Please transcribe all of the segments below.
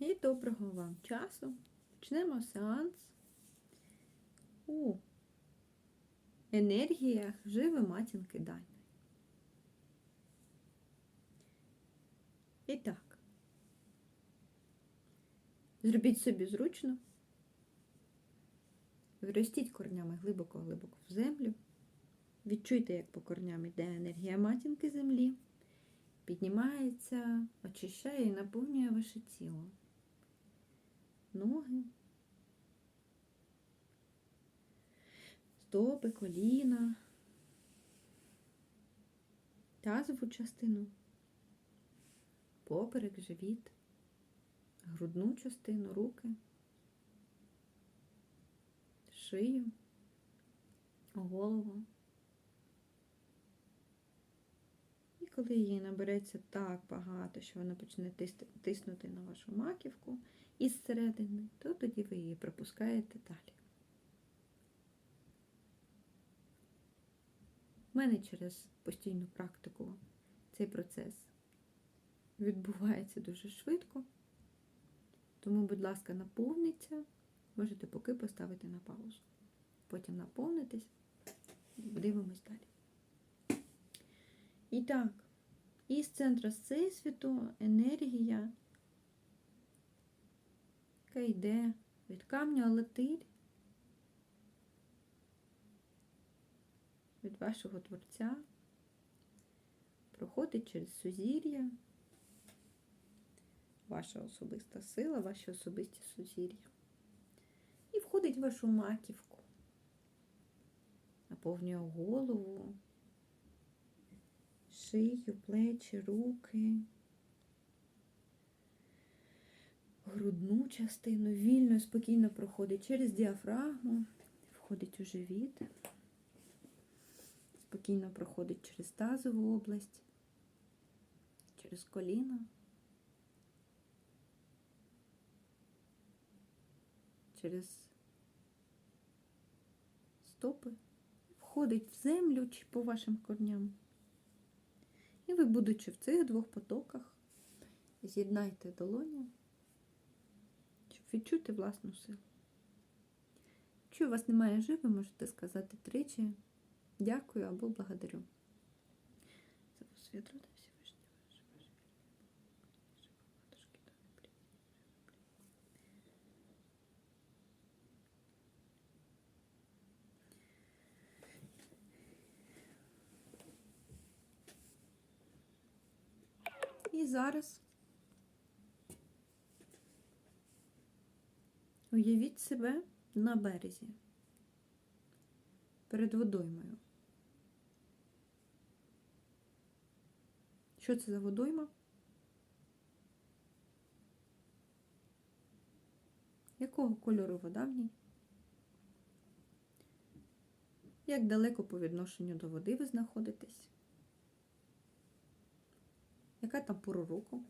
І доброго вам часу. Почнемо сеанс у енергіях живи матінки Дані. І так, зробіть собі зручно, вростіть корнями глибоко-глибоко в землю. Відчуйте, як по корням йде енергія матінки землі, піднімається, очищає і наповнює ваше тіло. Ноги, стопи, коліна, тазову частину, поперек, живіт, грудну частину, руки, шию, голову. Коли її набереться так багато, що вона почне тиснути на вашу маківку із середини, то тоді ви її пропускаєте далі. У мене через постійну практику цей процес відбувається дуже швидко. Тому, будь ласка, наповниться, можете поки поставити на паузу. Потім наповнитесь, дивимось далі. І так, із центра Всесвіту енергія, яка йде від камня летить від вашого творця, проходить через сузір'я, ваша особиста сила, ваші особисті сузір'я. І входить в вашу маківку, наповнює голову шию, плечі, руки, грудну частину, вільно і спокійно проходить через діафрагму, входить у живіт, спокійно проходить через тазову область, через коліна. Через стопи, входить в землю чи по вашим корням. І ви, будучи в цих двох потоках, з'єднайте долоні, відчути власну силу. Якщо у вас немає жи, ви можете сказати тричі дякую або благодарю. І зараз уявіть себе на березі перед водоймою. Що це за водойма? Якого кольору вода в ній? Як далеко по відношенню до води ви знаходитесь? Яка там пора року?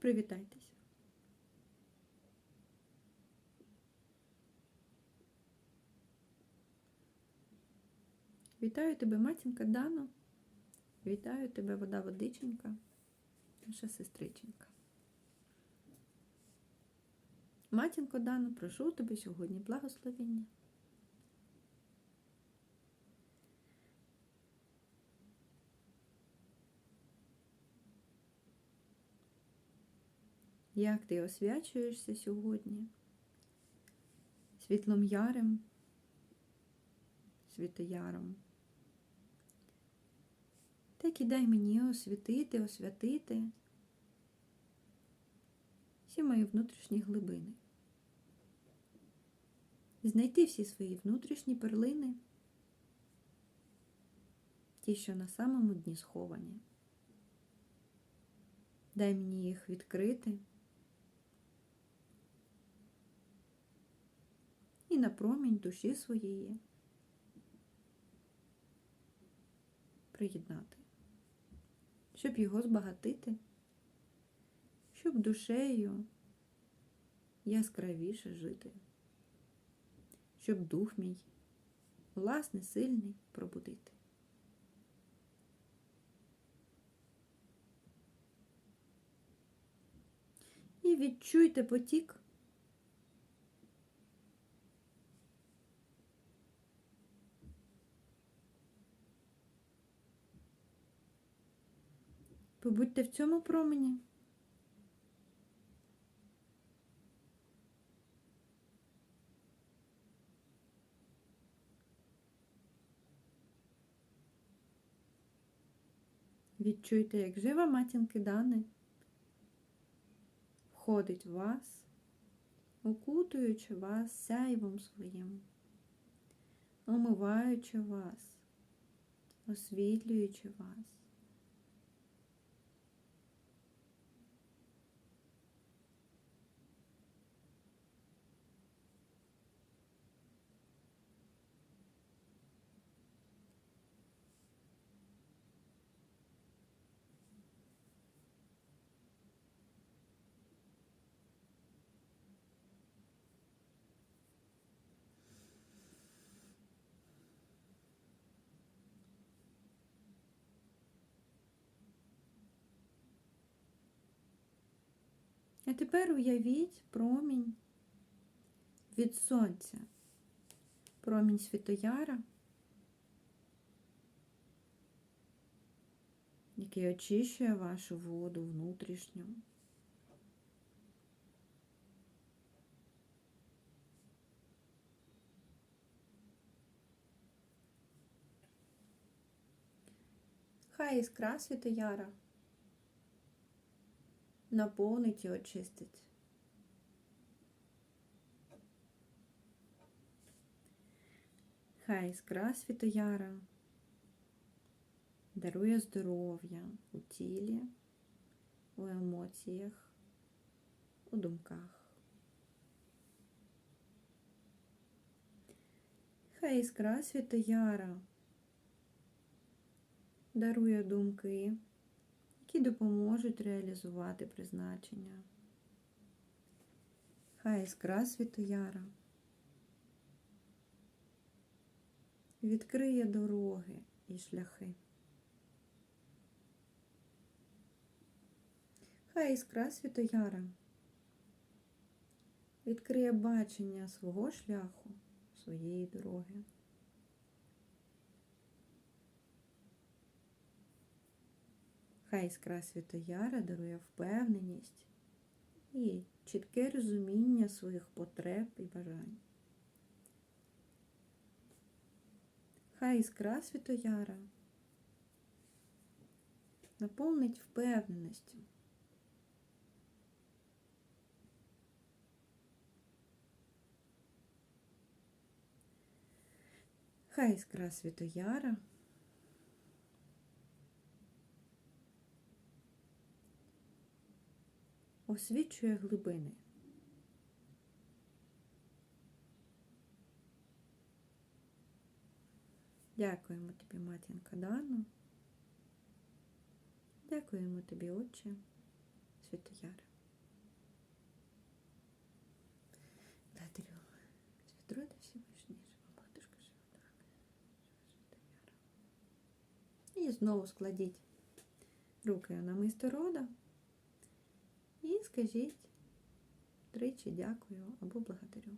Привітайтеся. Вітаю тебе, матінка Дано. Вітаю тебе, вода водиченька, наша сестриченька. Матінко Дано, прошу тебе сьогодні благословення. Як ти освячуєшся сьогодні? Світлом ярим, світояром. Так і дай мені освітити, освятити всі мої внутрішні глибини. Знайти всі свої внутрішні перлини, ті, що на самому дні сховані. Дай мені їх відкрити. на промінь душі своєї. Приєднати, щоб його збагатити, щоб душею яскравіше жити, щоб дух мій, власний, сильний, пробудити. І відчуйте потік Побудьте в цьому промені. Відчуйте, як жива матінки Дани входить в вас, окутуючи вас сяйвом своїм, омиваючи вас, освітлюючи вас. А тепер уявіть промінь від сонця, промінь Світояра, який очищує вашу воду внутрішню. Хай іскра Світояра наповнить і очистить. Хай іскра Світояра дарує здоров'я у тілі, у емоціях, у думках. Хай іскра Світояра дарує думки які допоможуть реалізувати призначення. Хай іскра Світояра відкриє дороги і шляхи. Хай іскра Світояра відкриє бачення свого шляху, своєї дороги. Хай іскра Святояра дарує впевненість і чітке розуміння своїх потреб і бажань. Хай іскра Святояра наповнить впевненістю. Хай іскра Святояра освічує глибини. Дякуємо тобі, матінка Дано. Дякуємо тобі, Отче, Святояре. Благодарю. Святрода Всевишній, жива матушка, жива Святояра. І знову складіть руки на мисто рода. І скажіть тричі дякую або благодарю.